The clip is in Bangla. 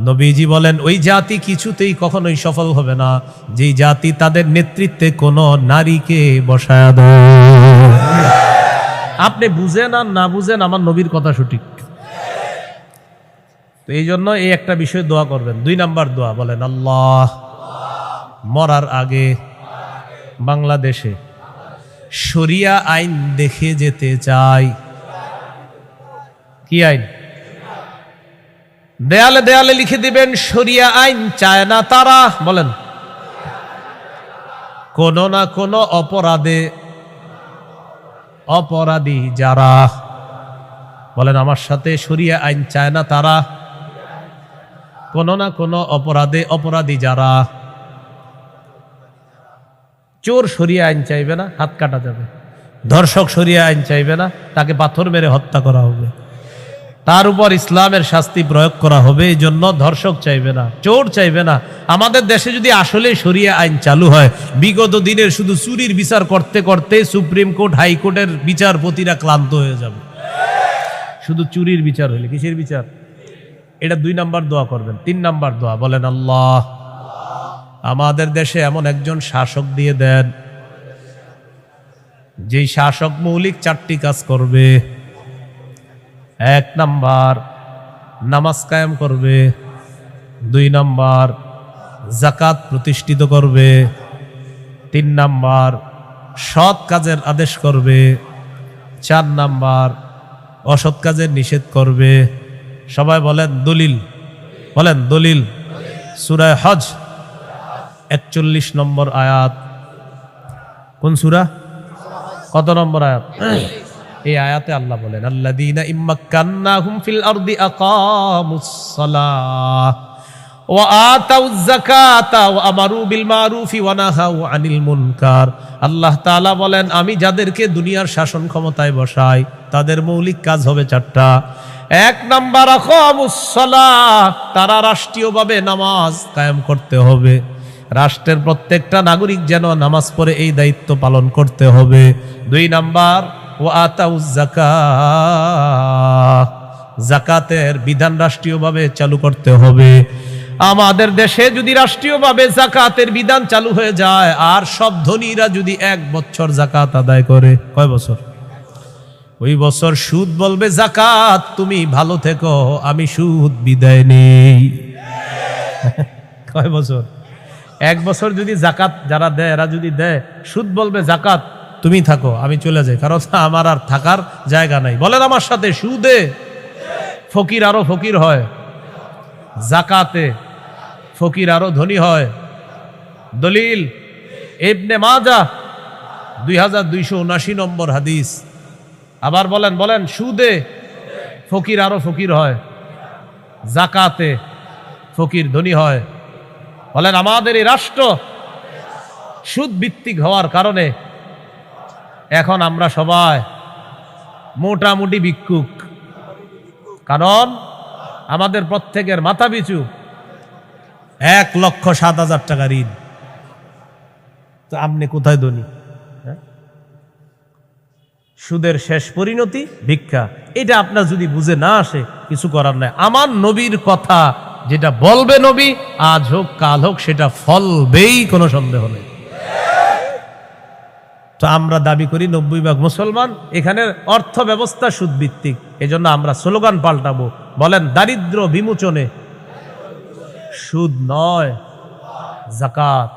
নবীজি বলেন, ওই জাতি কিছুতেই কখনোই সফল হবে না। যেই জাতি তাদের নেতৃত্বে কোনো নারীকে বসায় দেয়। আপনি বুঝেন আর না বুঝেন আমার নবীর কথা সঠিক। তো এই জন্য এই একটা বিষয় দোয়া করবেন। দুই নাম্বার দোয়া বলেন, আল্লাহ মরার আগে বাংলাদেশে শরিয়া আইন দেখে যেতে চাই। কি আইন? দেয়ালে দেয়ালে লিখে দিবেন সরিয়া আইন চায় না তারা। বলেন। কোন না কোন অপরাধে অপরাধী যারা। বলেন, আমার সাথে সরিয়া আইন চায় না তারা। কোন না কোন অপরাধে অপরাধী যারা। চোর সরিয়া আইন চাইবে না, হাত কাটা যাবে। ধর্ষক সরিয়া আইন চাইবে না, তাকে পাথর মেরে হত্যা করা হবে। তার উপর ইসলামের শাস্তি প্রয়োগ করা হবে, এই জন্য ধর্ষক চাইবে না, চোর চাইবে না। আমাদের দেশে যদি আসলে সরিয়ে আইন চালু হয়, বিগত দিনের শুধু চুরির বিচার করতে করতে সুপ্রিম কোর্ট হাইকোর্টের বিচারপতিরা ক্লান্ত হয়ে যাবে। শুধু চুরির বিচার হইলে, কিসের বিচার? এটা দুই নাম্বার দোয়া করবেন, তিন নাম্বার দোয়া, বলেন, আল্লাহ, আমাদের দেশে এমন একজন শাসক দিয়ে দেন, যেই শাসক মৌলিক চারটি কাজ করবে। এক নাম্বার, নামাজ কায়েম করবে। দুই নাম্বার জাকাত প্রতিষ্ঠিত করবে। তিন নাম্বার, সৎ কাজের আদেশ করবে। চার নাম্বার, অসৎ কাজের নিষেধ করবে। সবাই বলেন দলিল। বলেন দলিল। সুরায় হজ, একচল্লিশ নম্বর আয়াত। কোন সুরা? কত নম্বর আয়াত? এই আয়াতে আল্লাহ বলেন, আল্লাযীনা ইম্মাক্কান্নাহুম ফিল আরদি আকামুস সালাহ ওয়া আমারু বিল আনিল মুনকার। আল্লাহ বলেন, আমি যাদেরকে দুনিয়ার শাসন ক্ষমতায় বসাই, তাদের মৌলিক কাজ হবে চারটা। এক নাম্বার তারা রাষ্ট্রীয়ভাবে নামাজ কায়েম করতে হবে। রাষ্ট্রের প্রত্যেকটা নাগরিক যেন নামাজ পড়ে এই দায়িত্ব পালন করতে হবে। দুই নাম্বার জাকাত জাকাতের বিধান রাষ্ট্রীয়ভাবে চালু করতে হবে। আমাদের দেশে যদি রাষ্ট্রীয়ভাবে জাকাতের বিধান চালু হয়ে যায়, আর সব ধনীরা যদি এক বছর জাকাত আদায় করে, কয় বছর? ওই বছর সুদ বলবে জাকাত তুমি ভালো থেকো, আমি সুদ বিদায় নেই। কয় বছর? এক বছর যদি জাকাত যারা দেয়, এরা যদি দেয়, সুদ বলবে জাকাত তুমি থাকো, আমি চলে যাই। কারণ আমার আর থাকার জায়গা নাই। বলেন আমার সাথে, সুদে ফকির আরও ফকির হয়, জাকাতে ফকির আরও ধনী হয়। দলিল এবনে মাজা দুই হাজার দুইশো উনাশি নম্বর হাদিস। আবার বলেন বলেন, সুদে ফকির আরও ফকির হয়, জাকাতে ফকির ধনী হয়। বলেন, আমাদের এই রাষ্ট্র সুদ ভিত্তিক হওয়ার কারণে এখন আমরা সবাই মোটামুটি ভিক্ষুক। কারণ আমাদের প্রত্যেকের মাথা পিছু এক লক্ষ সাত হাজার টাকা ঋণ। তো আপনি কোথায় ধনী? হ্যাঁ? সুদের শেষ পরিণতি ভিক্ষা। এটা আপনার যদি বুঝে না আসে, কিছু করার নাই। আমার নবীর কথা যেটা বলবে নবী, আজ হোক, কাল হোক, সেটা ফলবেই, কোনো সন্দেহ নেই। তো আমরা দাবি করি নব্বই ভাগ মুসলমান এখানে অর্থ ব্যবস্থা সুদভিত্তিক। এজন্য আমরা স্লোগান পাল্টাবো, বলেন দারিদ্র বিমোচনে। সুদ নয়, জাকাত।